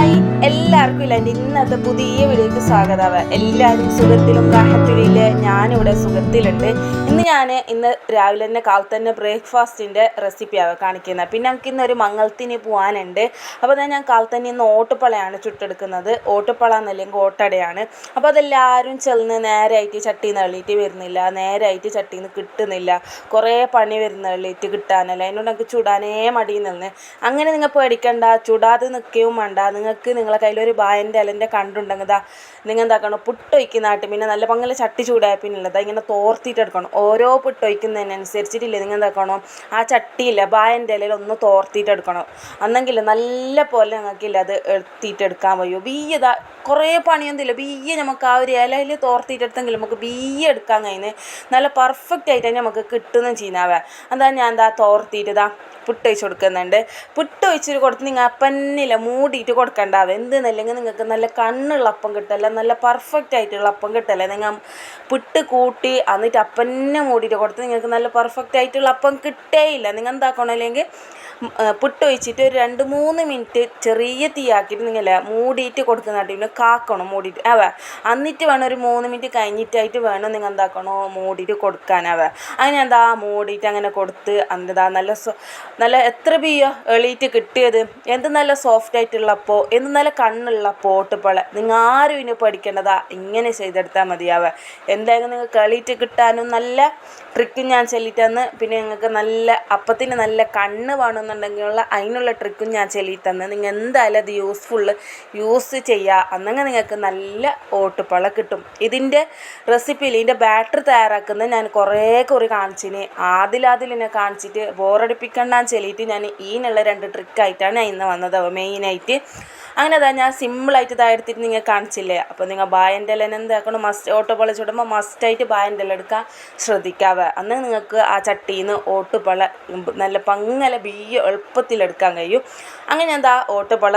Hi എല്ലാവർക്കും ഇല്ല. എന്റെ ഇന്നത്തെ പുതിയ വീഡിയോയ്ക്ക് സ്വാഗതം. എല്ലാവരും സുഖത്തിലും ഗ്രാഹത്തിലും ഞാനിവിടെ സുഖത്തിലുണ്ട്. ഇന്ന് ഞാൻ ഇന്ന് രാവിലെ തന്നെ കാലത്ത് തന്നെ ബ്രേക്ക്ഫാസ്റ്റിന്റെ റെസിപ്പിയാണ് കാണിക്കുന്നത്. പിന്നെ നമുക്ക് ഒരു മംഗളത്തിന് പോകാനുണ്ട് അപ്പോൾ തന്നെ ഞാൻ കാലത്ത് തന്നെ ഇന്ന് ഓട്ടുപ്പളയാണ് ചുട്ടെടുക്കുന്നത്. ഓട്ടുപ്പള എന്നല്ലെങ്കിൽ ഓട്ടടയാണ്. അപ്പോൾ അതെല്ലാവരും ചെന്ന് നേരായിട്ട് ചട്ടിയിൽ നിന്ന് എള്ളിയിട്ട് വരുന്നില്ല. നേരായിട്ട് ചട്ടിയിൽ നിന്ന് കിട്ടുന്നില്ല. കുറേ പണി വരുന്ന എള്ളിയിട്ട് കിട്ടാനല്ല. അതിനോട് നമുക്ക് ചുടാനേ മടിയിൽ നിന്ന്. അങ്ങനെ നിങ്ങൾ പേടിക്കണ്ട. ചുടാതെ നിൽക്കുകയും വേണ്ട. നിങ്ങൾക്ക് നിങ്ങളെ കയ്യിലൊരു ബായന്റെ അലന്റെ കണ്ടുണ്ടെങ്കിൽ ഇതാ നിങ്ങൾ എന്താക്കണം പുട്ട് വയ്ക്കുന്നതായിട്ട് പിന്നെ നല്ല പങ്കല ചട്ടി ചൂടായ പിന്നുള്ളത് ഇങ്ങനെ തോർത്തിയിട്ട് എടുക്കണം. ഓരോ പുട്ട് വയ്ക്കുന്നതിനനുസരിച്ചിട്ടില്ലേ നിങ്ങൾ എന്താക്കണം ആ ചട്ടിയില്ല ബായന്റെ ഇലയിൽ ഒന്ന് തോർത്തിയിട്ട് എടുക്കണം. അന്നെങ്കിൽ നല്ല പോലെ ഞങ്ങൾക്കില്ല അത് എടുക്കാൻ കഴിയും ബീയതാ കുറേ പണിയൊന്നുമില്ല. ബീയ നമുക്ക് ആ ഒരു ഇലയിൽ തോർത്തിയിട്ടെടുത്തെങ്കിൽ നമുക്ക് ബീയ എടുക്കാൻ കഴിയുന്നത് നല്ല പെർഫെക്റ്റ് ആയിട്ട് നമുക്ക് കിട്ടുന്ന ചെയ്യുന്നവ അതാ ഞാൻ എന്താ തോർത്തിയിട്ട് പുട്ട് ഒഴിച്ച് കൊടുക്കുന്നുണ്ട്. പുട്ട് ഒഴിച്ചിട്ട് കൊടുത്ത് നിങ്ങൾ അപ്പന്നില്ല മൂടിയിട്ട് കൊടുക്കണ്ടാവും എന്തെന്നല്ലെങ്കിൽ നിങ്ങൾക്ക് നല്ല കണ്ണുള്ള അപ്പം കിട്ടല്ല നല്ല പെർഫെക്റ്റ് ആയിട്ടുള്ള അപ്പം കിട്ടല്ലേ. നിങ്ങൾ പുട്ട് കൂട്ടി എന്നിട്ട് അപ്പന്നെ മൂടിയിട്ട് കൊടുത്ത് നിങ്ങൾക്ക് നല്ല പെർഫെക്റ്റ് ആയിട്ടുള്ള അപ്പം കിട്ടേയില്ല. നിങ്ങൾ എന്താക്കണം അല്ലെങ്കിൽ പുട്ട് ഒഴിച്ചിട്ട് ഒരു രണ്ട് മൂന്ന് മിനിറ്റ് ചെറിയ തീയാക്കിയിട്ട് നിങ്ങൾ മൂടിയിട്ട് കൊടുക്കുന്ന പിന്നെ കാക്കണം മൂടിയിട്ട്? അവ. എന്നിട്ട് വേണം ഒരു മൂന്ന് മിനിറ്റ് കഴിഞ്ഞിട്ടായിട്ട് വേണം നിങ്ങൾ എന്താക്കണോ മൂടിയിട്ട് കൊടുക്കാനാവ അങ്ങനെ എന്താ മൂടിയിട്ട് അങ്ങനെ കൊടുത്ത് എന്താ നല്ല നല്ല എത്ര ബിയോ എളിയിട്ട് കിട്ടിയത്. എന്ത് നല്ല സോഫ്റ്റ് ആയിട്ടുള്ളപ്പോൾ എന്ത് നല്ല കണ്ണുള്ള പോട്ടുപ്പള നിങ്ങൾ ആരും ഇനി പഠിക്കേണ്ടതാ ഇങ്ങനെ ചെയ്തെടുത്താൽ മതിയാവ എന്തായാലും നിങ്ങൾക്ക് എളിയിട്ട് കിട്ടാനും നല്ല ട്രിക്കും ഞാൻ ചൊല്ലിത്തന്ന് പിന്നെ നിങ്ങൾക്ക് നല്ല അപ്പത്തിന് നല്ല കണ്ണ് വേണമെന്നുണ്ടെങ്കിലുള്ള അതിനുള്ള ട്രിക്കും ഞാൻ ചൊല്ലിത്തന്ന് നിങ്ങൾ എന്തായാലും അത് യൂസ്ഫുൾ യൂസ് ചെയ്യുക അന്നെങ്കിൽ നിങ്ങൾക്ക് നല്ല ഓട്ടുപ്പള കിട്ടും. ഇതിന്റെ റെസിപ്പിയിൽ ഇതിന്റെ ബാറ്ററി തയ്യാറാക്കുന്നത് ഞാൻ കുറേ കുറി കാണിച്ചിന്. ആദിലാദിലിനെ കാണിച്ചിട്ട് ബോറടിപ്പിക്കണ്ടാന്ന് ചൊല്ലിയിട്ട് ഞാൻ ഈനുള്ള രണ്ട് ട്രിക്കായിട്ടാണ് ഇന്ന് വന്നത്. മെയിനായിട്ട് അങ്ങനെ അതാ ഞാൻ സിമ്പിളായിട്ട് ഇതാ എടുത്തിട്ട് നിങ്ങൾ കാണിച്ചില്ലേ? അപ്പോൾ നിങ്ങൾ ബായന്റെ ഇല എന്താക്കണം മസ്റ്റ് ഓട്ടോ പൊള ചുടുമ്പോൾ മസ്റ്റായിട്ട് ബായന്റെ ഇല എടുക്കാൻ ശ്രദ്ധിക്കാവേ. അന്ന് നിങ്ങൾക്ക് ആ ചട്ടിയിൽ നിന്ന് ഓട്ടുപൊള നല്ല പങ്ങല ബീയ എളുപ്പത്തിലെടുക്കാൻ കഴിയും. അങ്ങനെ എന്താ ഓട്ടുപള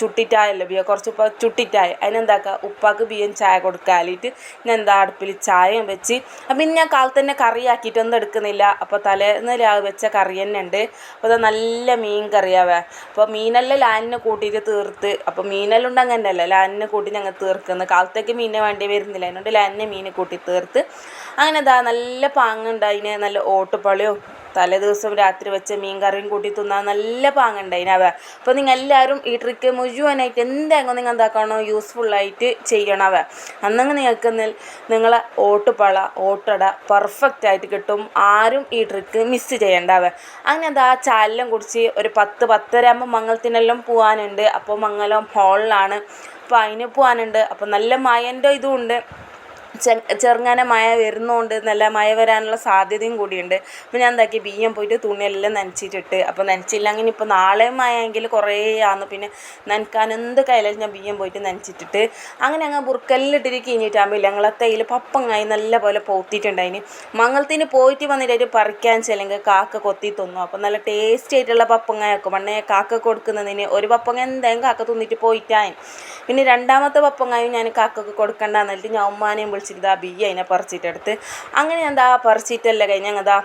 ചുട്ടിറ്റായല്ലോ ബിയ കുറച്ച് ഉപ്പ ചുട്ടിറ്റായ അതിനെന്താക്കുക ഉപ്പാക്ക് ബിയൻ ചായ കൊടുക്കാലിട്ട് ഞാൻ എന്താ അടുപ്പിൽ ചായയും വെച്ച്. അപ്പം ഇനി ഞാൻ കാലത്ത് തന്നെ കറിയാക്കിയിട്ടൊന്നും എടുക്കുന്നില്ല. അപ്പോൾ തലേന്ന് രാവ് വെച്ച കറി തന്നെ ഉണ്ട് അപ്പോൾ അത് നല്ല മീൻ കറിയാവേ അപ്പോൾ മീനെല്ലാം ലാനിനെ കൂട്ടിയിട്ട് തീർത്ത്. അപ്പോൾ മീനെല്ലാം ഉണ്ട് അങ്ങനെ അല്ല ലാനിനെ കൂട്ടി ഞങ്ങൾ തീർക്കുന്നത് കാലത്തേക്ക് മീനെ വേണ്ടി വരുന്നില്ല. അതിനോണ്ട് ലാനിനെ മീനെ കൂട്ടി തീർത്ത്. അങ്ങനെ ഇതാ നല്ല പാങ്ങുണ്ടായിന്. നല്ല ഓട്ടുപളിയും തലേ ദിവസം രാത്രി വെച്ച മീൻ കറിയും കൂട്ടി തിന്നാൻ നല്ല പാങ്ങുണ്ടായിനവ അപ്പോൾ നിങ്ങൾ എല്ലാവരും ഈ ട്രിക്ക് മുഴുവനായിട്ട് എന്തെങ്കിലും നിങ്ങൾ എന്താക്കണോ യൂസ്ഫുള്ളായിട്ട് ചെയ്യണവ അന്നങ്ങ് നിങ്ങൾക്ക് നിങ്ങളെ ഓട്ടുപള ഓട്ടട പെർഫെക്റ്റ് ആയിട്ട് കിട്ടും. ആരും ഈ ട്രിക്ക് മിസ് ചെയ്യണ്ടാവ അങ്ങനെ അതാ ചാലിലും കുടിച്ച് ഒരു പത്ത് പത്തര ആകുമ്പോൾ മംഗളത്തിനെല്ലാം പോകാനുണ്ട് അപ്പോൾ മംഗലം ഹോളിലാണ് അപ്പോൾ അതിന് പോകാനുണ്ട് അപ്പോൾ നല്ല മയന്റെ ഇതും ഉണ്ട്. ചെറുങ്ങനെ മഴ വരുന്നുണ്ട് നല്ല മഴ വരാനുള്ള സാധ്യതയും കൂടിയുണ്ട്. അപ്പോൾ ഞാൻ എന്താക്കി ബിയ്യം പോയിട്ട് തുണിയെല്ലാം നനച്ചിട്ടിട്ട് അപ്പോൾ നനച്ചില്ലെങ്കിൽ ഇപ്പോൾ നാളെ മഴയെങ്കിൽ കുറേ ആന്ന്. പിന്നെ നനക്കാൻ എന്ത് കയ്യിലും ഞാൻ ബിയ്യം പോയിട്ട് നനച്ചിട്ടിട്ട് അങ്ങനെ അങ്ങ് ബുർക്കല്ലിട്ടിട്ട് കഴിഞ്ഞിട്ടാകുമ്പോൾ ഞങ്ങളെ തൈയിൽ പപ്പങ്ങായി നല്ല പോലെ പോത്തിയിട്ടുണ്ടായിന്. മംഗളത്തിന് പോയിട്ട് വന്നിട്ട് പറിക്കാൻ ചെല്ലെങ്കിൽ കാക്ക കൊത്തി തിന്നു. അപ്പോൾ നല്ല ടേസ്റ്റി ആയിട്ടുള്ള പപ്പങ്ങയൊക്കെ. പണ്ടേ കാക്ക കൊടുക്കുന്നതിന് ഒരു പപ്പങ്ങ എന്തായാലും കാക്ക തിന്നിട്ട് പോയിട്ടായി പിന്നെ രണ്ടാമത്തെ പപ്പങ്ങായും ഞാൻ കാക്കക്ക് കൊടുക്കണ്ടെന്നിട്ട് ഞാൻ ഉമ്മാനെയും വിളിച്ചിട്ട് ആ ബി അതിനെ പറിച്ചിട്ടെടുത്ത്. അങ്ങനെ എന്താ പറിച്ചിട്ടല്ല കഴിഞ്ഞ എന്താ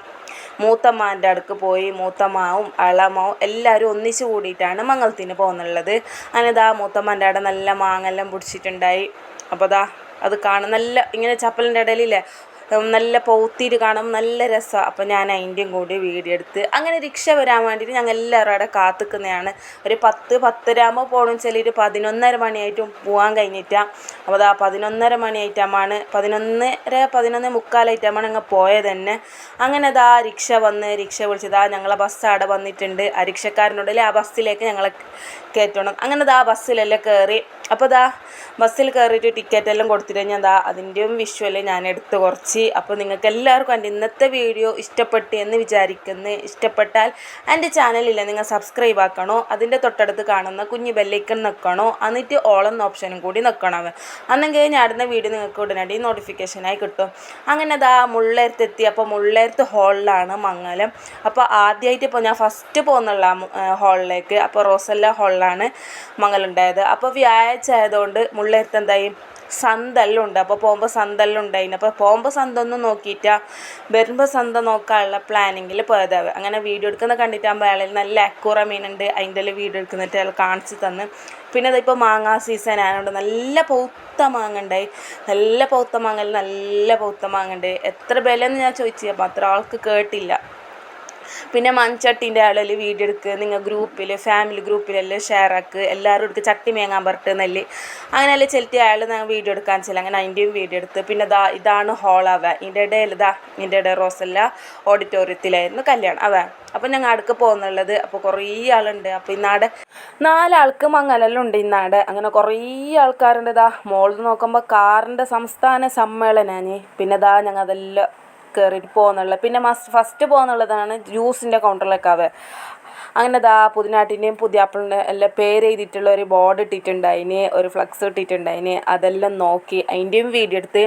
മൂത്തമ്മാന്റെ അടുക്ക് പോയി മൂത്തമ്മാവും അളമാവും എല്ലാവരും ഒന്നിച്ച് കൂടിയിട്ടാണ് മംഗളത്തിന് പോകുന്നുള്ളത് അങ്ങനെ ഇതാ മൂത്തമ്മാന്റെ അവിടെ നല്ല മാങ്ങെല്ലാം പിടിച്ചിട്ടുണ്ടായി. അപ്പോൾ അതാ അത് കാണും നല്ല ഇങ്ങനെ ചപ്പലിന്റെ ഇടയിലില്ലേ നല്ല പൗത്തിയിട്ട് കാണും നല്ല രസമാണ് അപ്പോൾ ഞാൻ അതിന്റെയും കൂടി വീഡിയോ എടുത്ത് അങ്ങനെ റിക്ഷ വരാൻ വേണ്ടിയിട്ട് ഞങ്ങൾ എല്ലാവരും അവിടെ കാത്തുക്കുന്നതാണ്. ഒരു പത്ത് പത്തരാകുമ്പോൾ പോകണം വെച്ചാൽ ഒരു പതിനൊന്നര മണിയായിട്ടും പോകാൻ കഴിഞ്ഞിട്ടാണ് അപ്പോൾ അതാ പതിനൊന്നര മണിയായിട്ടാണ് പതിനൊന്നര പതിനൊന്ന് മുക്കാലായിട്ടാണ് ഞങ്ങൾ പോയത് തന്നെ. അങ്ങനെ അതാ റിക്ഷ വന്ന് റിക്ഷ വിളിച്ചതാ ഞങ്ങളെ ബസ് അവിടെ വന്നിട്ടുണ്ട്. ആ റിക്ഷക്കാരനോടല്ലേ ആ ബസ്സിലേക്ക് ഞങ്ങളെ കയറ്റണം അങ്ങനെ അതാ ബസ്സിലെല്ലാം കയറി അപ്പോൾ ദാ ബസ്സിൽ കയറിയിട്ട് ടിക്കറ്റ് എല്ലാം കൊടുത്തിട്ട് കഴിഞ്ഞാൽ ദാ അതിന്റെയും വിഷ്വൽ ഞാൻ എടുത്ത് കുറച്ച് അപ്പോൾ നിങ്ങൾക്ക് എല്ലാവർക്കും എന്റെ ഇന്നത്തെ വീഡിയോ ഇഷ്ടപ്പെട്ടു എന്ന് വിചാരിക്കുന്നു. ഇഷ്ടപ്പെട്ടാൽ എന്റെ ചാനലില്ല നിങ്ങൾ സബ്സ്ക്രൈബ് ആക്കണോ അതിന്റെ തൊട്ടടുത്ത് കാണുന്ന കുഞ്ഞ് ബെല്ലൈക്കൺ നിൽക്കണോ എന്നിട്ട് ഓളെന്ന ഓപ്ഷനും കൂടി നിൽക്കണം അന്നെങ്കിൽ ഞാൻ ഇടുന്ന വീഡിയോ നിങ്ങൾക്ക് ഉടനടി നോട്ടിഫിക്കേഷനായി കിട്ടും. അങ്ങനെ ദാ മുള്ളേരത്തെത്തി അപ്പോൾ മുള്ളേരത്ത് ഹോളിലാണ് മംഗലം. അപ്പോൾ ആദ്യമായിട്ട് ഇപ്പോൾ ഞാൻ ഫസ്റ്റ് പോകുന്നുള്ള ഹോളിലേക്ക് അപ്പോൾ റോസല്ല ഹോളിലാണ് മംഗലുണ്ടായത് അപ്പോൾ വ്യാഴാഴ്ച ആയതുകൊണ്ട് മുള്ളേരത്ത് എന്തായി? സന്തെല്ലാം ഉണ്ട് അപ്പോൾ പോകുമ്പോൾ സന്തെല്ലാം ഉണ്ടായിന് അപ്പോൾ പോകുമ്പോൾ സന്തൊന്നും നോക്കിയിട്ടാ വരുമ്പോൾ സന്ത നോക്കാനുള്ള പ്ലാനിങ്ങിൽ പോയതാവ് അങ്ങനെ വീഡിയോ എടുക്കുന്ന കണ്ടിട്ടാകുമ്പോൾ അയാളിൽ നല്ല അക്കൂറ മീനുണ്ട്. അതിന്റെ വീഡിയോ എടുക്കുന്നിട്ട് അയാൾ കാണിച്ച് തന്ന്. പിന്നെ അതിപ്പോൾ മാങ്ങാ സീസൺ ആയതുകൊണ്ട് നല്ല പൗത്ത മാങ്ങ ഉണ്ടായി. നല്ല പൗത്ത മാങ്ങയിൽ നല്ല പൗത്ത മാങ്ങ ഉണ്ട്. എത്ര വിലയെന്ന് ഞാൻ ചോദിച്ചു. അപ്പോൾ അത്ര ആൾക്ക് കേട്ടില്ല. പിന്നെ മൺചട്ടീന്റെ ആളിൽ വീഡിയോ എടുക്കുക നിങ്ങൾ ഗ്രൂപ്പിൽ ഫാമിലി ഗ്രൂപ്പിലെല്ലാം ഷെയർ ആക്കുക എല്ലാവരും എടുക്കുക ചട്ടി മേങ്ങാൻ പറഞ്ഞിട്ട് നെല്ല്. അങ്ങനെയല്ലേ ചെലുത്തി അയാൾ വീഡിയോ എടുക്കാൻ ചില അങ്ങനെ അതിന്റെയും വീഡിയോ എടുത്ത്. പിന്നെ ദാ ഇതാണ് ഹോളാവ ഇതിന്റെ ഇടയിൽ ഇതാ ഇതിന്റെ ഇട റോസല്ല ഓഡിറ്റോറിയത്തിലായിരുന്നു കല്യാണം. അതാ അപ്പം ഞങ്ങൾ അടുക്ക് പോകുന്നുള്ളത് അപ്പോൾ കുറേ ആളുണ്ട്. അപ്പോൾ ഇന്നാടെ നാലാൾക്ക് ഉണ്ട് ഇന്നാടെ. അങ്ങനെ കുറേ ആൾക്കാരുണ്ട് ഇതാ മോളിൽ നോക്കുമ്പോൾ കാറിന്റെ സംസ്ഥാന സമ്മേളനാണ്. പിന്നെ ഇതാ ഞങ്ങൾ അതെല്ലാം കയറിയിട്ട് പോകുന്നുള്ളത്. പിന്നെ മസ്റ്റ് ഫസ്റ്റ് പോകുന്നുള്ളതാണ് ജ്യൂസിന്റെ കൗണ്ടറിലേക്കാവ് അങ്ങനെ ദാ പുതിനാട്ടിന്റെയും പുതിയാപ്പിളിന്റെ എല്ലാം പേര് എഴുതിയിട്ടുള്ള ഒരു ബോർഡ് ഇട്ടിട്ടുണ്ടായിന് ഒരു ഫ്ലക്സ് ഇട്ടിട്ടുണ്ടായിന്. അതെല്ലാം നോക്കി അതിന്റെയും വീഡിയോ എടുത്ത്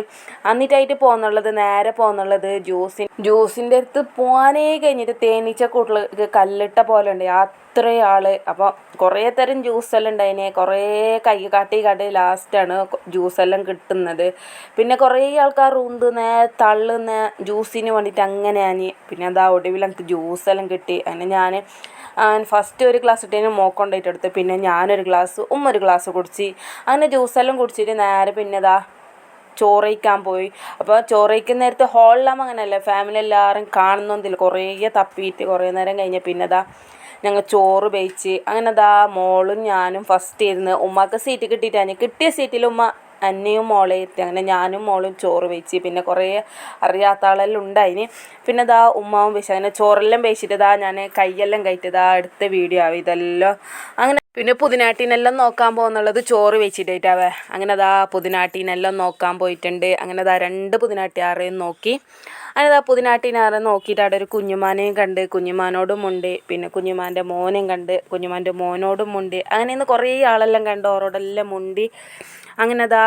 എന്നിട്ടായിട്ട് പോകുന്നുള്ളത് നേരെ പോകുന്നുള്ളത് ജ്യൂസിൻ ജ്യൂസിന്റെ അടുത്ത് പോകാനേ കഴിഞ്ഞിട്ട് തേനീച്ച കൂട്ടിൽ കല്ലിട്ട പോലെ ഉണ്ട്. അത്രയും ആൾ. അപ്പോൾ കുറേ തരം ജ്യൂസെല്ലാം ഉണ്ടായിന്. കുറേ കൈ കാട്ടി കാട്ടി ലാസ്റ്റാണ് ജ്യൂസെല്ലാം കിട്ടുന്നത്. പിന്നെ കുറേ ആൾക്കാർ ഉന്തുന്ന തള്ളുന്ന ജ്യൂസിന് വേണ്ടിയിട്ട് അങ്ങനെയാണ് പിന്നെ അതാ ഒടുവിൽ എനിക്ക് ജ്യൂസെല്ലാം കിട്ടി. അങ്ങനെ ഞാൻ ഫസ്റ്റ് ഒരു ഗ്ലാസ് ഇട്ടതിന് മോക്കൊണ്ടായിട്ട് എടുത്ത്. പിന്നെ ഞാനൊരു ഗ്ലാസ് ഉമ്മ ഒരു ഗ്ലാസ് കുടിച്ച്. അങ്ങനെ ജ്യൂസെല്ലാം കുടിച്ചിട്ട് നേരെ പിന്നെ ഇതാ ചോറയിക്കാൻ പോയി. അപ്പോൾ ചോറ് കഴിക്കുന്ന നേരത്ത് ഹോളിലാകുമ്പോൾ അങ്ങനെയല്ലേ? ഫാമിലി എല്ലാവരും കാണുന്നൊന്നുമില്ല കുറേ തപ്പിയിട്ട് കുറേ നേരം കഴിഞ്ഞ് പിന്നെ ഇതാ ഞങ്ങൾ ചോറ് വേച്ച് അങ്ങനെ ദാ മോളും ഞാനും ഫസ്റ്റ് ഇരുന്ന് ഉമ്മക്ക് സീറ്റ് കിട്ടിയിട്ടാണ്. കിട്ടിയ സീറ്റിൽ ഉമ്മ എന്നെയും മോളെ ഇരുത്തി അങ്ങനെ ഞാനും മോളും ചോറ് വെച്ച്. പിന്നെ കുറേ അറിയാത്ത ആളെല്ലാം ഉണ്ടായിന്. പിന്നെ ഇതാ ഉമ്മാവും വെച്ച്. അങ്ങനെ ചോറെല്ലാം വെച്ചിട്ട് ഇതാ ഞാൻ കൈയെല്ലാം കയറ്റിയതാ അടുത്ത വീഡിയോ ആവും. ഇതെല്ലാം അങ്ങനെ പിന്നെ പുതിനാട്ടിനെല്ലാം നോക്കാൻ പോകുന്നുള്ളത് ചോറ് വെച്ചിട്ടായിട്ടാവേ അങ്ങനെ അതാ പുതിനാട്ടിനെല്ലാം നോക്കാൻ പോയിട്ടുണ്ട്. അങ്ങനെ അതാ രണ്ട് പുതിനാട്ടിയാറേയും നോക്കി. അങ്ങനെ അതാ പുതിനാട്ടിനാറെ നോക്കിയിട്ട് അവിടെ ഒരു കുഞ്ഞുമാനെയും കണ്ട് കുഞ്ഞുമാനോടും ഉണ്ട്. പിന്നെ കുഞ്ഞുമാന്റെ മോനെയും കണ്ട് കുഞ്ഞുമാന്റെ മോനോടും ഉണ്ട്. അങ്ങനെ ഇന്ന് കുറേ ആളെല്ലാം കണ്ട് ഓരോടെല്ലാം മുണ്ടി. അങ്ങനെ ദാ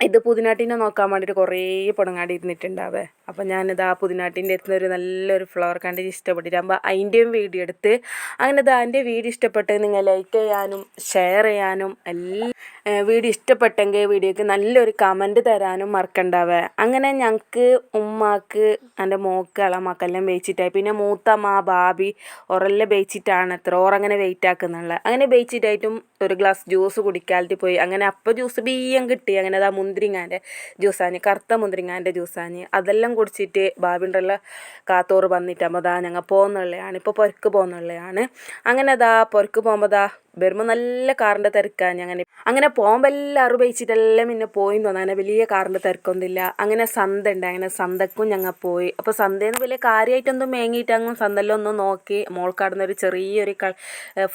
ഇത് പുതിനാട്ടിനെ നോക്കാൻ വേണ്ടിയിട്ട് കുറേ പൊടങ്ങാണ്ട് ഇരുന്നിട്ടുണ്ടാവേ അപ്പം ഞാനിത് ആ പുതിനാട്ടിന്റെ അടുത്ത് ഒരു നല്ലൊരു ഫ്ലവർ കണ്ടിട്ട് ഇഷ്ടപ്പെട്ടിട്ട് അപ്പോൾ അതിന്റെയും വീഡിയോ എടുത്ത്. അങ്ങനെ അതിന്റെ വീഡിയോ ഇഷ്ടപ്പെട്ട് നിങ്ങൾ ലൈക്ക് ചെയ്യാനും ഷെയർ ചെയ്യാനും എല്ലാം വീഡിയോ ഇഷ്ടപ്പെട്ടെങ്കിൽ വീഡിയോക്ക് നല്ലൊരു കമന്റ് തരാനും മറക്കണ്ടാവേ. അങ്ങനെ ഞങ്ങൾക്ക് ഉമ്മാക്ക് എന്റെ മോക്ക് മക്കെല്ലാം വേയിച്ചിട്ടായി പിന്നെ മൂത്തമ്മ ബാബി ഒരെല്ലാം വേയിച്ചിട്ടാണ് എത്ര ഓറങ്ങനെ വെയിറ്റ് ആക്കുന്നുള്ളത് അങ്ങനെ വേയിച്ചിട്ടായിട്ടും ഒരു ഗ്ലാസ് ജ്യൂസ് കുടിക്കാലിട്ട് പോയി. അങ്ങനെ അപ്പം ജ്യൂസ് ബിയ്യം കിട്ടി. അങ്ങനെ അതാ മുന്തിരിങ്ങാന്റെ ജ്യൂസാന് കറുത്ത മുന്തിരിങ്ങാന്റെ ജ്യൂസാന് അതെല്ലാം കുടിച്ചിട്ട് ബാബിന്റെ കാത്തോറ് വന്നിട്ടാകുമ്പോൾ അതാ ഞങ്ങൾ പോകുന്നുള്ളതാണ് ഇപ്പോൾ പുരക്ക് പോകുന്നുള്ളതാണ് അങ്ങനെ അതാ പുരക്ക് പോകുമ്പോൾ ദാ വരുമ്പോൾ നല്ല കാറിന്റെ തിരക്കാണ് അങ്ങനെ. അങ്ങനെ പോകുമ്പോൾ എല്ലാവരും വെച്ചിട്ടെല്ലാം പിന്നെ പോയി തോന്നുന്നു. അങ്ങനെ വലിയ കാറിന്റെ തിരക്കൊന്നുമില്ല. അങ്ങനെ സന്ത ഉണ്ട് അങ്ങനെ സന്തക്കും ഞങ്ങൾ പോയി. അപ്പോൾ സന്തയിൽ നിന്ന് വലിയ കാര്യമായിട്ടൊന്നും മേങ്ങിയിട്ട് അങ്ങ് സന്തെല്ലാം ഒന്ന് നോക്കി. മോൾക്കാടുന്ന ഒരു ചെറിയൊരു ക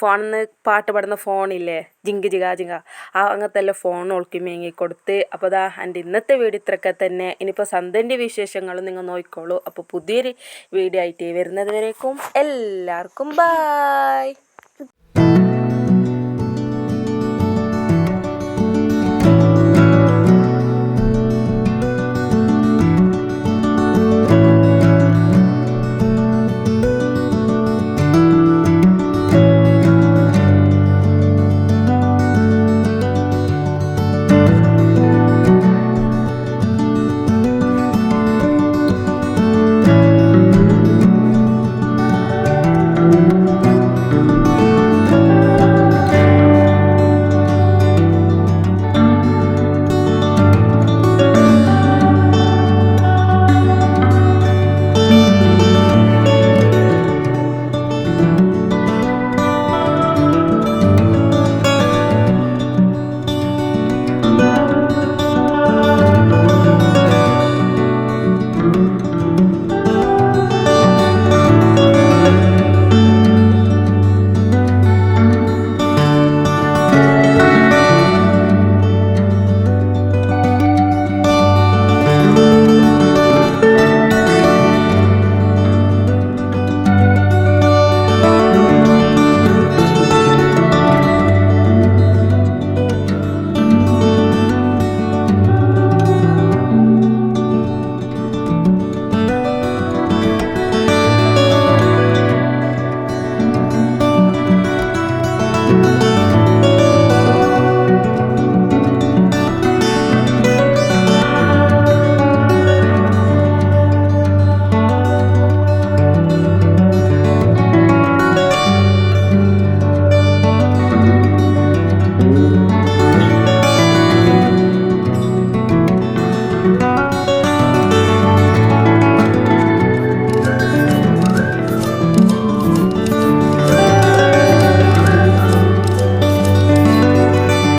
ഫോണിൽ നിന്ന് പാട്ട് പാടുന്ന ഫോണില്ലേ? Zinc giga ജിങ്ക. ആ അങ്ങനത്തെ എല്ലാം ഫോൺ ഓൾക്കി മേങ്ങി കൊടുത്ത്. അപ്പോൾ അതാ എന്റെ ഇന്നത്തെ വീഡിയോ ഇത്രയൊക്കെ തന്നെ. ഇനിയിപ്പോൾ സന്തന്റെ വിശേഷങ്ങളും നിങ്ങൾ നോക്കിക്കോളൂ. അപ്പോൾ പുതിയൊരു വീഡിയോ ആയിട്ട് വരുന്നത് വരേക്കും എല്ലാവർക്കും ബായ്